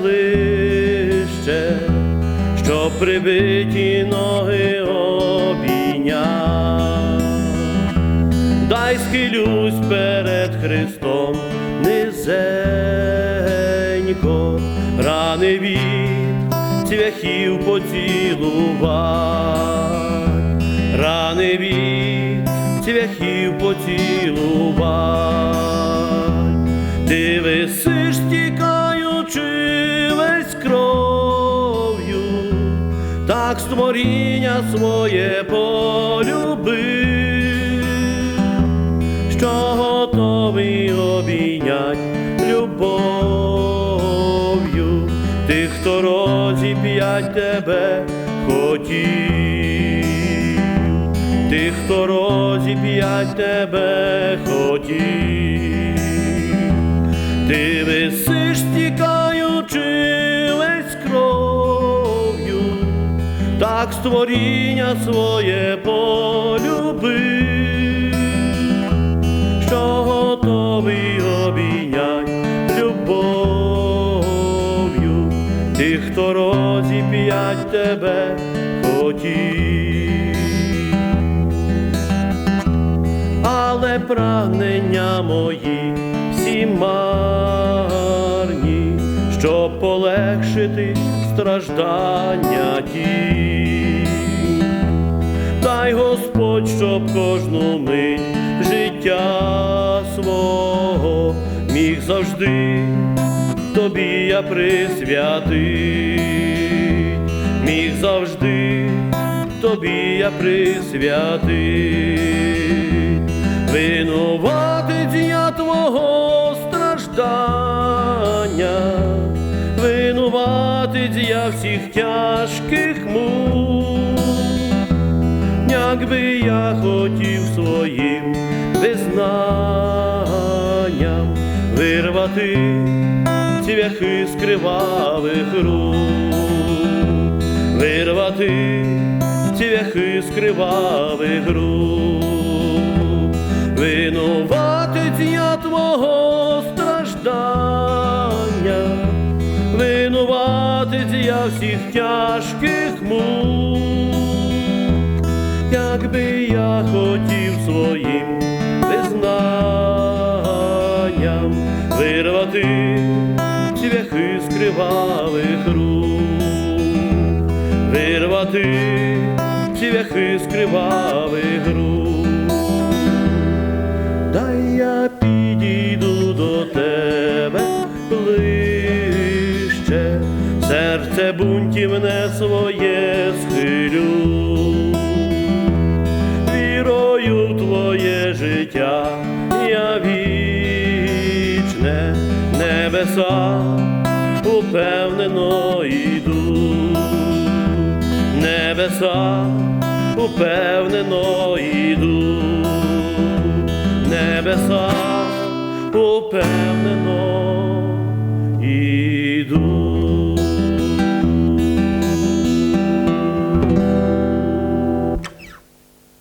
ближче, щоб прибиті ноги обійняв. Дай схилюсь перед Христом низенько, рани від цвяхів поцілувать, рани від цвяхів поцілувать, ти висиш, тікаючи весь кров'ю, так створіння своє полюбив, що готовий обійнять любов'ю. Тих, хто розіп'ять тебе хотів, тих, хто розіп'ять тебе хотів, ти висиш, стікаючи весь кров'ю, так створіння своє полюбив, що готовий обійнять любов'ю тих, хто розіп'ять тебе хотів. Але прагнення мої всі марні, щоб полегшити страждання ті. Дай Господь, щоб кожну мить життя свого міг завжди тобі я присвятить, міг завжди тобі я присвятить, винуватець винуватець я всіх тяжких мук, якби я хотів своїм визнанням вирвати цвяхи з кривавих рук, вирвати цвяхи з кривавих рук, я всіх тяжких мук, якби я хотів своїм визнанням вирвати цвяхи з кривавих рук, вирвати цвяхи з кривавих рук, серце бунтівне своє схилю. Вірою в твоє життя я вічне небеса упевнено йду, небеса упевнено йду, небеса упевнено йду.